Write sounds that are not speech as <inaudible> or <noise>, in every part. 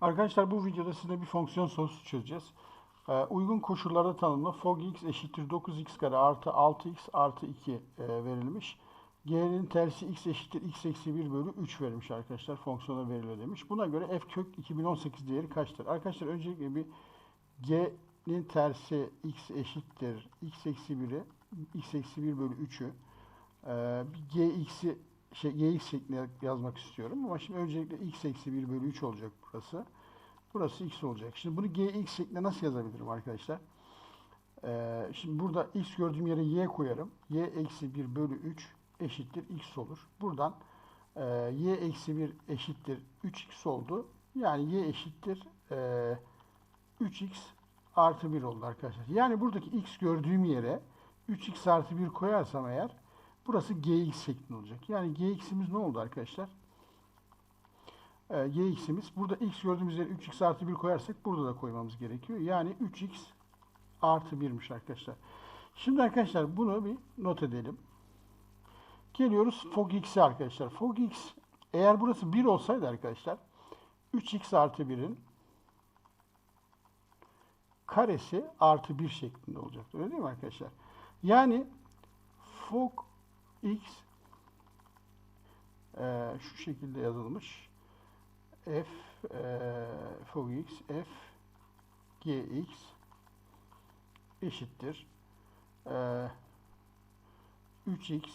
Arkadaşlar bu videoda size bir fonksiyon sorusu çözeceğiz. Ee, uygun koşullarda tanımlı fogx eşittir 9x kare artı 6x artı 2 e, verilmiş. G'nin tersi x eşittir x eksi 1 bölü 3 verilmiş arkadaşlar. Fonksiyona veriliyor demiş. Buna göre f kök 2018 değeri kaçtır? Arkadaşlar öncelikle bir g'nin tersi x eşittir x eksi 1'i x eksi 1 bölü 3'ü e, gx'i şey, gx şeklinde yazmak istiyorum ama şimdi öncelikle x eksi 1 bölü 3 olacak burası. Burası x olacak. Şimdi bunu gx şeklinde nasıl yazabilirim arkadaşlar? Ee, şimdi burada x gördüğüm yere y koyarım. y eksi 1 bölü 3 eşittir x olur. Buradan e, y eksi 1 eşittir 3x oldu. Yani y eşittir e, 3x artı 1 oldu arkadaşlar. Yani buradaki x gördüğüm yere 3x artı 1 koyarsam eğer burası gx şeklinde olacak. Yani gx'imiz ne oldu arkadaşlar? Ee, gx'imiz burada x gördüğümüz yere 3x artı 1 koyarsak burada da koymamız gerekiyor. Yani 3x artı 1'miş arkadaşlar. Şimdi arkadaşlar bunu bir not edelim. Geliyoruz fog x'e arkadaşlar. Fog x eğer burası 1 olsaydı arkadaşlar 3x artı 1'in karesi artı 1 şeklinde olacaktı. Öyle değil mi arkadaşlar? Yani fog x e, şu şekilde yazılmış. f e, fog x f gx eşittir e, 3x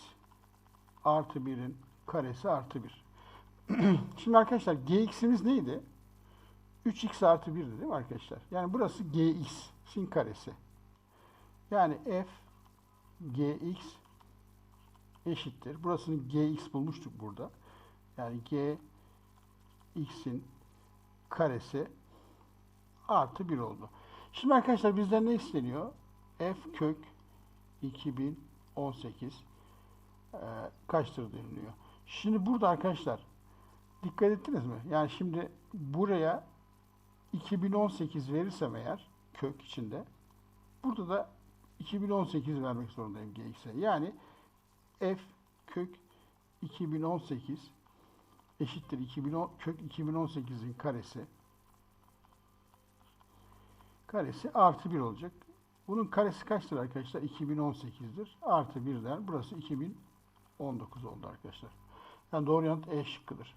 artı 1'in karesi artı 1. <clears throat> Şimdi arkadaşlar gx'imiz neydi? 3x artı 1'di değil mi arkadaşlar? Yani burası gx'in karesi. Yani f gx eşittir. Burasını gx bulmuştuk burada. Yani g x'in karesi artı 1 oldu. Şimdi arkadaşlar bizden ne isteniyor? f kök 2018 e, kaçtır deniliyor. Şimdi burada arkadaşlar dikkat ettiniz mi? Yani şimdi buraya 2018 verirsem eğer kök içinde burada da 2018 vermek zorundayım gx'e. Yani f kök 2018 eşittir 2010, kök 2018'in karesi karesi artı 1 olacak. Bunun karesi kaçtır arkadaşlar? 2018'dir. Artı 1'den burası 2019 oldu arkadaşlar. Yani doğru yanıt E şıkkıdır.